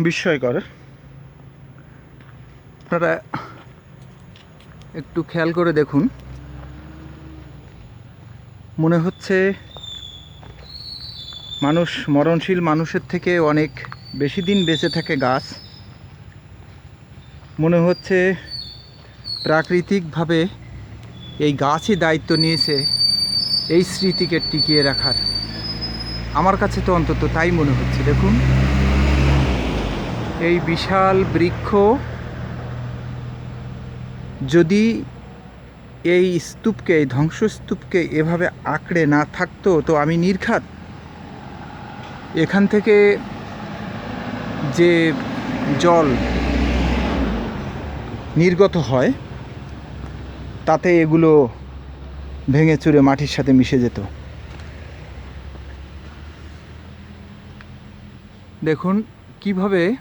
বিস্ময়কর। আপনারা একটু খেয়াল করে দেখুন। মনে হচ্ছে মানুষ, মরণশীল মানুষের থেকে অনেক বেশি দিন বেঁচে থাকে গাছ। মনে হচ্ছে প্রাকৃতিকভাবে এই গাছই দায়িত্ব নিয়েছে এই স্মৃতিকে টিকিয়ে রাখার। আমার কাছে তো অন্তত তাই মনে হচ্ছে। দেখুন। এই বিশাল বৃক্ষ যদি এই স্তূপকে, এই ধ্বংসস্তূপকে এভাবে আঁকড়ে না থাকতো, তো আমি নির্ঘাত। এখান থেকে যে জল নির্গত হয়, তাতে এগুলো ভেঙে চুরে মাটির সাথে মিশে যেত। দেখুন, কীভাবে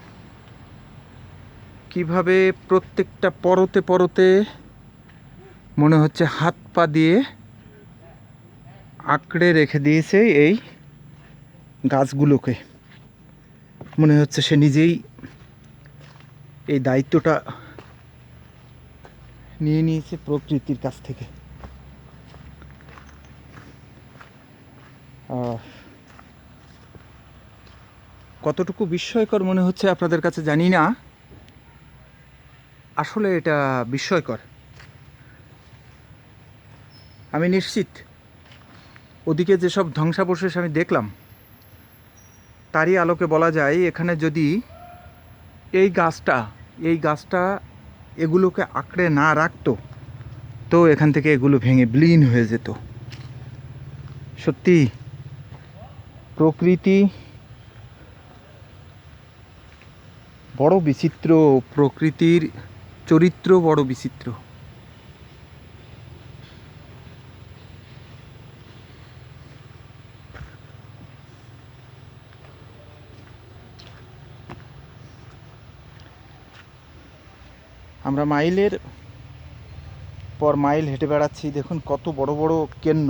কীভাবে প্রত্যেকটা পরতে পরতে মনে হচ্ছে হাত পা দিয়ে আঁকড়ে রেখে দিয়েছে এই গাছগুলোকে। মনে হচ্ছে সে নিজেই এই দায়িত্বটা নিয়ে নিয়েছে প্রকৃতির কাছ থেকে। কতটুকু বিস্ময়কর মনে হচ্ছে আপনাদের কাছে জানি না। আসলে এটা বিস্ময়কর। আমি নিশ্চিত, ওদিকে যেসব ধ্বংসাবশেষ আমি দেখলাম, তারই আলোকে বলা যায় এখানে যদি এই গাছটা এই গাছটা এগুলোকে আঁকড়ে না রাখতো, তো এখান থেকে এগুলো ভেঙে বিলীন হয়ে যেত। সত্যি, প্রকৃতি বড় বিচিত্র প্রকৃতির চরিত্র বড় বিচিত্র। আমরা মাইলের পর মাইল হেঁটে বেড়াচ্ছি, দেখুন কত বড় বড় কেন্ন।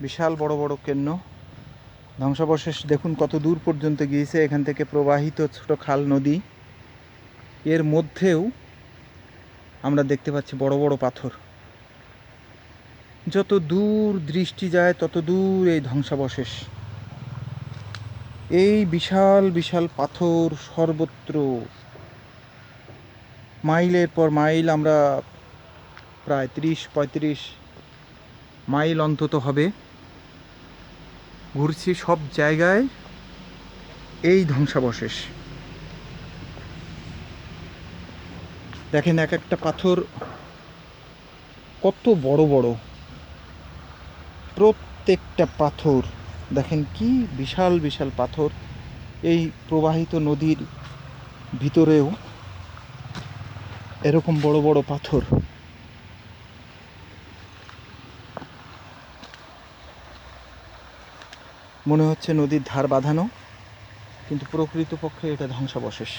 বিশাল বড় বড় কেন্ন। ধ্বংসাবশেষ, দেখুন কত দূর পর্যন্ত গিয়েছে এখান থেকে প্রবাহিত ছোট খাল নদী। এর মধ্যেও আমরা দেখতে পাচ্ছি বড় বড় পাথর। যত দূর দৃষ্টি যায়, তত দূর এই ধ্বংসাবশেষ। এই বিশাল বিশাল পাথর সর্বত্র। মাইলের পর মাইল আমরা প্রায় ত্রিশ, পঁয়ত্রিশ মাইল অন্তত হবে। ঘুরছি সব জায়গায়, এই ধ্বংসাবশেষ। দেখেন এক একটা পাথর কত বড় বড়। প্রত্যেকটা পাথর, দেখেন কি বিশাল বিশাল পাথর এই প্রবাহিত নদীর ভিতরেও। এরকম বড় বড় পাথর। মনে হচ্ছে নদীর ধার বাঁধানো কিন্তু প্রকৃতপক্ষে এটা ধ্বংসাবশেষ।